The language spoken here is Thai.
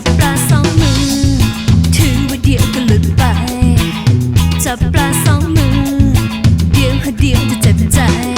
จับปลาสองมือถือว่าเดียวก็ลุดไป จับปลาสองมือ เดียวค่อเดียวจะเจ็บใจ